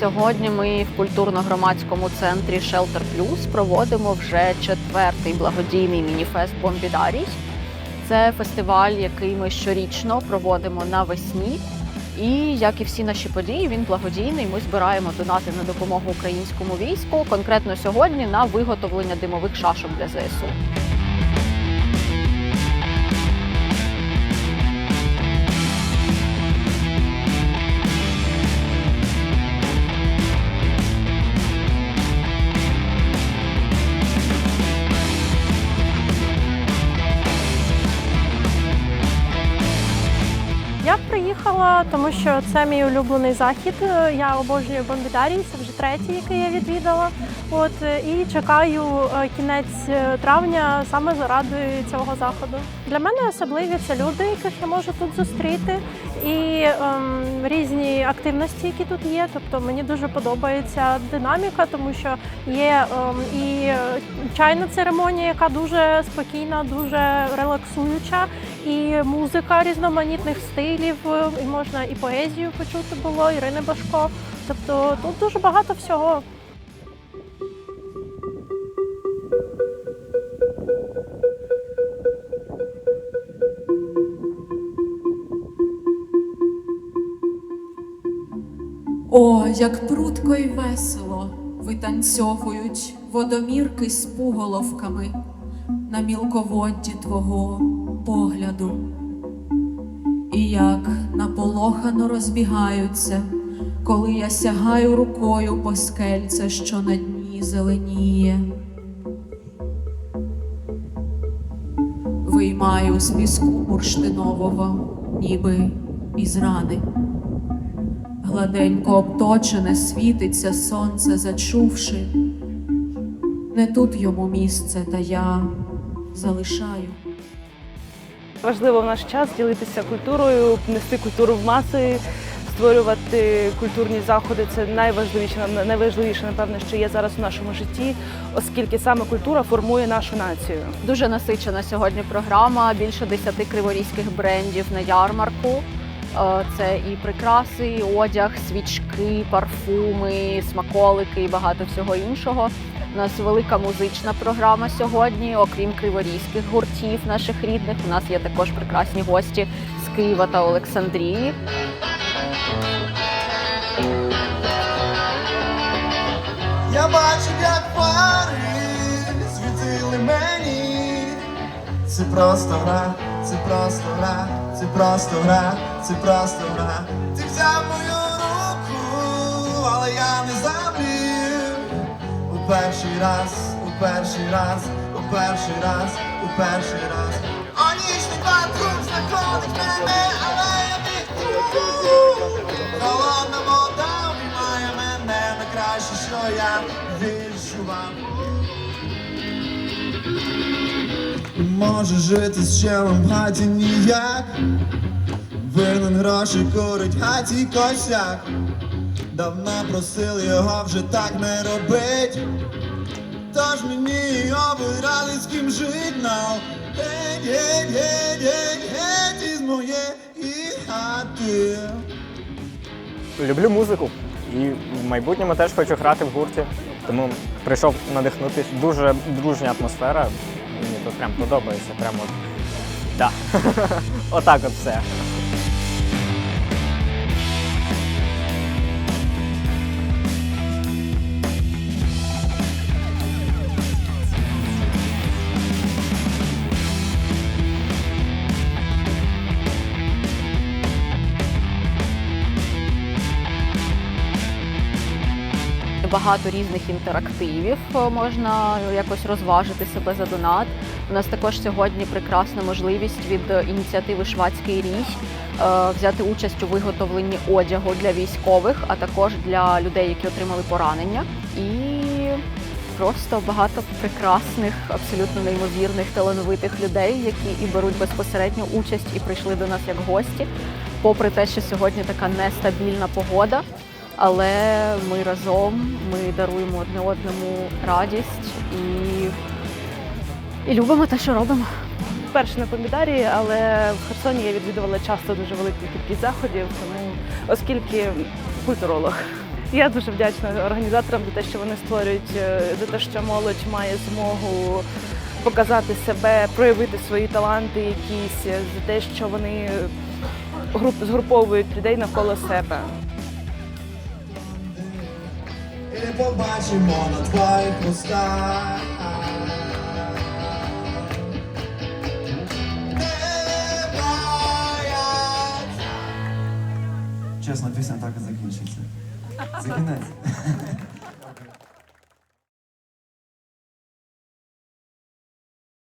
Сьогодні ми в культурно-громадському центрі Shelter Plus проводимо вже четвертий благодійний мініфест Бомбідарій. Це фестиваль, який ми щорічно проводимо навесні. І як і всі наші події, він благодійний. Ми збираємо донати на допомогу українському війську, конкретно сьогодні на виготовлення димових шашок для ЗСУ. Приїхала, тому що це мій улюблений захід. Е, Я обожнюю бомбідарій, це вже третій, який я відвідала. От е, і чекаю е, кінець травня саме заради цього заходу. Для мене особливі це люди, яких я можу тут зустріти, і ем, різні активності, які тут є. Тобто мені дуже подобається динаміка, тому що є ем, і чайна церемонія, яка дуже спокійна, дуже релаксуюча, і музика різноманітних стилів, і можна і поезію почути було, Ірини Башко. Тобто тут дуже багато всього. О, як прудко й весело витанцьовують водомірки з пуголовками на мілководді твого погляду, і як наполохано розбігаються, коли я сягаю рукою по скельце, що на дні зеленіє. Виймаю з піску бурштинового, ніби із рани. Гладенько обточене світиться сонце, зачувши. Не тут йому місце, та я залишаю. Важливо в наш час ділитися культурою, нести культуру в маси, створювати культурні заходи. Це найважливіше, найважливіше, напевно, що є зараз у нашому житті, оскільки саме культура формує нашу націю. Дуже насичена сьогодні програма. Більше десяти криворізьких брендів на ярмарку. Е, Це і прикраси, і одяг, свічки, парфуми, смаколики і багато всього іншого. У нас велика музична програма сьогодні. Окрім криворізьких гуртів наших рідних, у нас є також прекрасні гості з Києва та Олександрії. Я бачив, як фари світили мені. Це просто гра, це просто гра, це просто гра, це просто гра. Ти взяв мою руку, але я не забив. У перший раз, у перший раз, у перший раз, у перший раз. О, нічний патруль знаходить мене, але я тут. Холодна вода обіймає мене найкраще, що я відчував. Може жити з челом в хаті ніяк. Винен гроші курить хаті косяк. Давно просили його вже так не робить. Тож мені обирали з ким жить но Геть, геть, геть, геть, геть із моєї хати. Люблю музику і в майбутньому теж хочу грати в гурті. Тому прийшов надихнутись. Дуже дружня атмосфера. Мені тут прям подобається. Прям от. Да. Отак от все. Багато різних інтерактивів е, можна якось розважити себе за донат. У нас також сьогодні прекрасна можливість від ініціативи Швадський рій е, взяти участь у виготовленні одягу для військових, а також для людей, які отримали поранення. І просто багато прекрасних, абсолютно неймовірних, талановитих людей, які і беруть безпосередню участь і прийшли до нас як гості. Попри те, що сьогодні така нестабільна погода але ми разом ми даруємо одне одному радість і, і любимо те, що робимо. Перше на помідарі, але в Херсоні я відвідувала часто дуже велику кількість заходів, тому оскільки культуролог. Я дуже вдячна організаторам за те, що вони створюють, е, за те, що молодь має змогу показати себе, проявити свої таланти якісь, за те, що вони груп згруповують людей навколо себе не побачимо на твоїх устах. Чесно, пісня так і закінчиться. За.